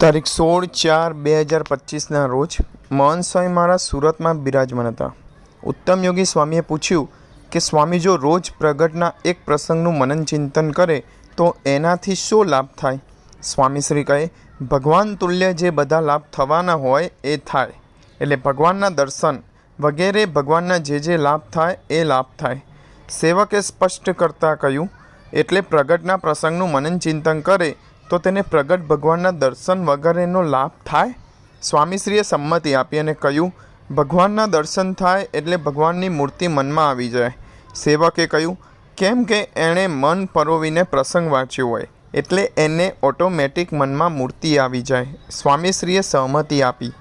તારીખ સોળ ચાર બે હજાર પચીસના રોજ મહંત સ્વામી મારા સુરતમાં બિરાજમાન હતા. ઉત્તમ યોગી સ્વામીએ પૂછ્યું કે, સ્વામી, જો રોજ પ્રગટના એક પ્રસંગનું મનન ચિંતન કરે, તો એનાથી શો લાભ થાય? સ્વામીશ્રી કહે, ભગવાન તુલ્ય જે બધા લાભ થવાના હોય એ થાય, એટલે ભગવાનના દર્શન વગેરે ભગવાનના જે જે લાભ થાય એ લાભ થાય. સેવકે સ્પષ્ટ કરતાં કહ્યું, એટલે પ્રગટના પ્રસંગનું મનન ચિંતન કરે તો તેને પ્રગટ ભગવાનના દર્શન વગેરેનો લાભ થાય? સ્વામીશ્રીએ સંમતિ આપી અને કહ્યું, ભગવાનના દર્શન થાય એટલે ભગવાનની મૂર્તિ મનમાં આવી જાય. સેવકે કહ્યું, કેમ કે એણે મન પરોવીને પ્રસંગ વાંચ્યો હોય, એટલે એને ઓટોમેટિક મનમાં મૂર્તિ આવી જાય. સ્વામીશ્રીએ સહમતિ આપી.